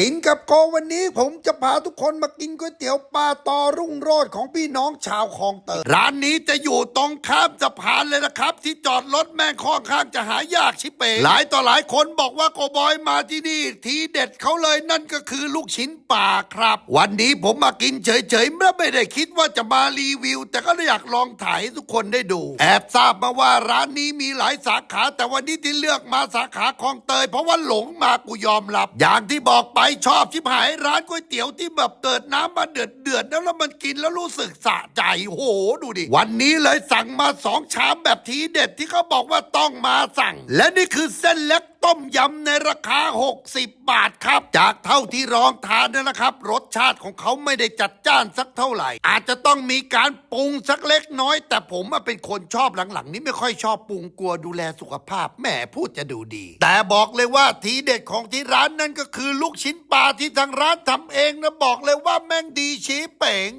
กินกับโกวันนี้ผมจะพาทุกคนมากินก๋วยเตี๋ยวปลาตอรุ่งโรจน์ของพี่น้องชาวคลองเตยร้านนี้จะอยู่ตรงข้ามสะพานเลยนะครับ ที่จอดรถแม่งค่อนข้างจะหายากชิเป๋หลายต่อหลายคนบอกว่าโกบอยมาที่นี่ ทีเด็ดเขาเลยนั่นก็คือลูกชิ้นปลาครับ วันนี้ผมมากินเฉยๆเมื่อไม่ได้คิดว่าจะมารีวิว แต่ก็อยากลองถ่ายให้ทุกคนได้ดู แอบทราบมาว่าร้านนี้มีหลายสาขา แต่วันนี้ที่เลือกมาสาขาคลองเตย เพราะว่าหลงมากูยอมรับ อย่างที่บอกไปชอบชิบหายร้านก๋วยเตี๋ยวที่แบบเกิดน้ำมาเดือดเดือดแล้วแล้วมันกินแล้วรู้สึกสะใจโหดูดิ วันนี้เลยสั่งมาสองชามแบบทีเด็ดที่เขาบอกว่าต้องมาสั่ง และนี่คือเส้นเล็ก ต้มยำในราคา 60 บาทครับ จากเท่าที่ลองทานนะครับ รสชาติของเขาไม่ได้จัดจ้านสักเท่าไหร่ อาจจะต้องมีการปรุงสักเล็กน้อย แต่ผมเป็นคนชอบหลังๆ นี้ไม่ค่อยชอบปรุงกลัวดูแลสุขภาพแหมพูดจะดูดี แต่บอกเลยว่าทีเด็ดของที่ร้านนั่นก็คือลูกชิ้นปลาที่ทางร้านทำเองนะบอก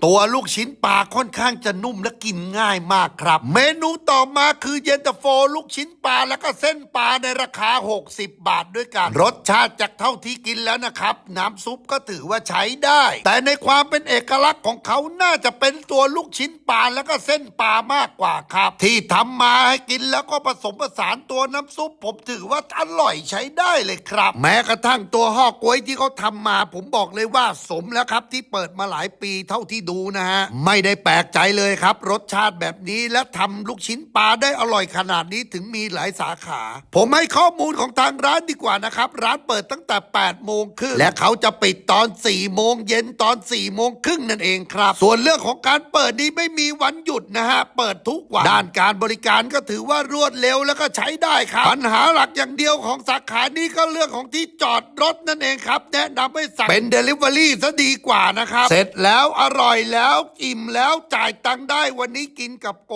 ตัวลูกชิ้นปลาค่อนข้างจะนุ่มและกินง่ายมากครับ เมนูต่อมาคือเย็นตาโฟลูกชิ้นปลาแล้วก็เส้นปลาในราคา 60 บาทด้วยกัน รสชาติจากเท่าที่กินแล้วนะครับ น้ำซุปก็ถือว่าใช้ได้ แต่ในความเป็นเอกลักษณ์ของเขาน่าจะเป็นตัวลูกชิ้นปลาแล้วก็เส้นปลามากกว่าครับ ที่ทำมาให้กินแล้วก็ผสมผสานตัวน้ำซุป ผมถือว่าอร่อยใช้ได้เลยครับ แม้กระทั่งตัวห่อกล้วยที่เขาทำมา ผมบอกเลยว่าสมแล้วครับที่เปิดมาหลายปีเท่าที่ดูนะฮะ ไม่ได้แปลกใจเลยครับ รสชาติแบบนี้และทำลูกชิ้นปลาได้อร่อยขนาดนี้ถึงมีหลายสาขา ผมให้ข้อมูลของทางร้านดีกว่านะครับ ร้านเปิดตั้งแต่ 8 โมงครึ่งและเขาจะปิดตอน 4 โมงเย็นตอน 4 โมงครึ่งนั่นเองครับ ส่วนเรื่องของการเปิดนี้ไม่มีวันหยุดนะฮะ เปิดทุกวัน ด้านการบริการก็ถือว่ารวดเร็วแล้วก็ใช้ได้ครับ ปัญหาหลักอย่างเดียวของสาขานี้ก็เรื่องของที่จอดรถนั่นเองครับ แนะนำให้สั่งเป็น Delivery ซะดีกว่านะครับ เสร็จแล้วอร่อยแล้ว อิ่มแล้วจ่ายตังค์ได้วันนี้กินกับโก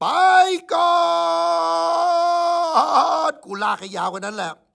ไปก่อนกูลากให้ยาวกว่านั้นแหละ